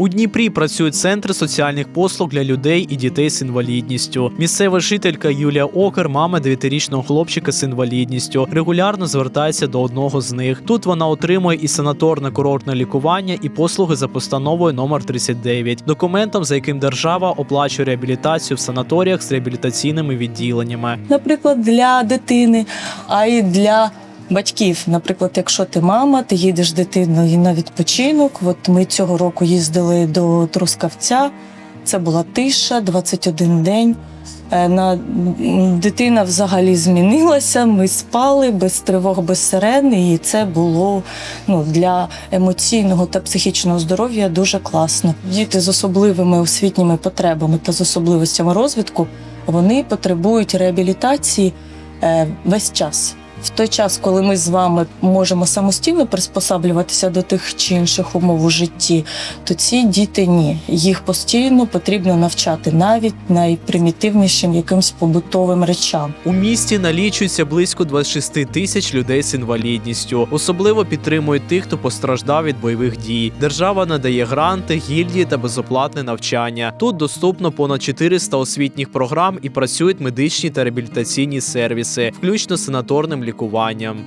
У Дніпрі працюють центри соціальних послуг для людей і дітей з інвалідністю. Місцева жителька Юлія Окер, мама дев'ятирічного хлопчика з інвалідністю, регулярно звертається до одного з них. Тут вона отримує і санаторне курортне лікування, і послуги за постановою номер 39, документом, за яким держава оплачує реабілітацію в санаторіях з реабілітаційними відділеннями. наприклад, для дитини, а й для батьків. Наприклад, якщо ти мама, ти їдеш дитиною на відпочинок. От ми цього року їздили до Трускавця. Це була тиша, 21 день. Е, На дитина взагалі змінилася. Ми спали без тривог, без сирен, і це було ну, для емоційного та психічного здоров'я дуже класно. Діти з особливими освітніми потребами та з особливостями розвитку вони потребують реабілітації е, весь час. В той час, коли ми з вами можемо самостійно приспосаблюватися до тих чи інших умов у житті, то ці діти ні. Їх постійно потрібно навчати навіть найпримітивнішим якимсь побутовим речам. У місті налічується близько 26 тисяч людей з інвалідністю. Особливо підтримують тих, хто постраждав від бойових дій. Держава надає гранти, гільдії та безоплатне навчання. Тут доступно понад 400 освітніх програм і працюють медичні та реабілітаційні сервіси, включно санаторним лікуванням.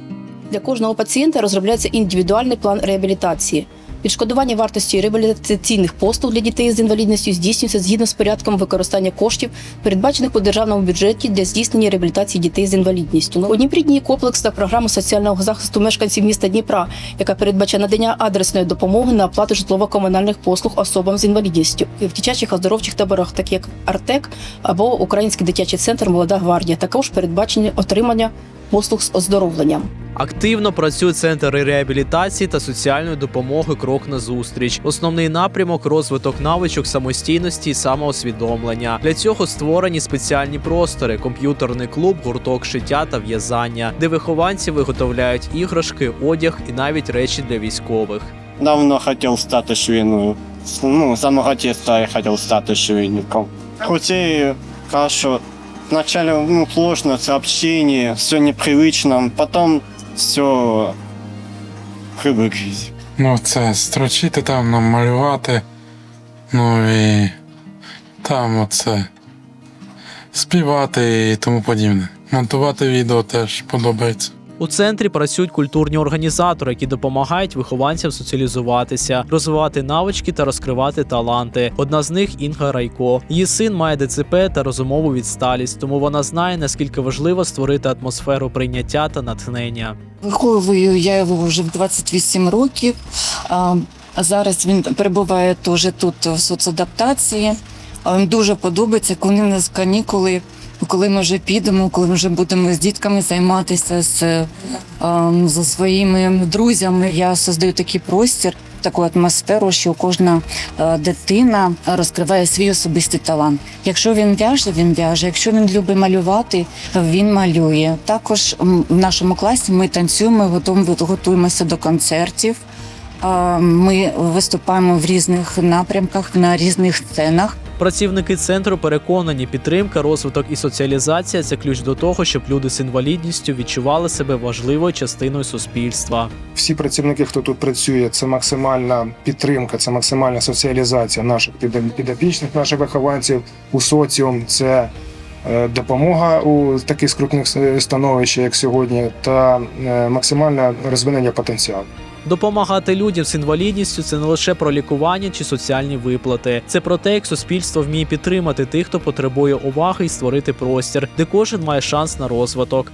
Для кожного пацієнта розробляється індивідуальний план реабілітації. Відшкодування вартості реабілітаційних послуг для дітей з інвалідністю здійснюється згідно з порядком використання коштів, передбачених у державному бюджеті для здійснення реабілітації дітей з інвалідністю. У Дніпрі діє комплексна програма соціального захисту мешканців міста Дніпра, яка передбачає надання адресної допомоги на оплату житлово-комунальних послуг особам з інвалідністю в дитячих оздоровчих таборах, такі як Артек або Український дитячий центр Молода гвардія. Також передбачені отримання послуг з оздоровленням. Активно працюють центри реабілітації та соціальної допомоги крок на зустріч. Основний напрямок розвиток навичок самостійності і самоусвідомлення. Для цього створені спеціальні простори, комп'ютерний клуб, гурток шиття та в'язання, де вихованці виготовляють іграшки, одяг і навіть речі для військових. Давно хотів стати швейною. Ну, самого дитинства я хотів стати швейником. Хоч і кажу, вначале ну, сложно, це общение, все непривычно, потом все привыкнуть. Ну, це строчити там, намалювати. Ну і там оце. Співати і тому подібне. Монтувати відео теж подобається. У центрі працюють культурні організатори, які допомагають вихованцям соціалізуватися, розвивати навички та розкривати таланти. Одна з них Інга Райко. Її син має ДЦП та розумову відсталість, тому вона знає наскільки важливо створити атмосферу прийняття та натхнення. Виховую я його вже в 28 років. Зараз він перебуває теж тут в соцадаптації. Дуже подобається, коли в нас канікули, коли ми вже підемо, коли ми вже будемо з дітками займатися з, ем, зі своїми друзями. Я создаю такий простір, таку атмосферу, що кожна е, дитина розкриває свій особистий талант. Якщо він в'яже, він в'яже. Якщо він любить малювати, він малює. Також в нашому класі ми танцюємо, готуємо, готуємося до концертів. Ми виступаємо в різних напрямках на різних сценах. Працівники центру переконані, підтримка, розвиток і соціалізація це ключ до того, щоб люди з інвалідністю відчували себе важливою частиною суспільства. всі працівники, хто тут працює, це максимальна підтримка, це максимальна соціалізація наших підопічних, наших вихованців у соціум. Це е, допомога у таких скрутних становищах, як сьогодні, та е, максимальне розвинення потенціалу. Допомагати людям з інвалідністю це не лише про лікування чи соціальні виплати. Це про те, як суспільство вміє підтримати тих, хто потребує уваги і створити простір, де кожен має шанс на розвиток.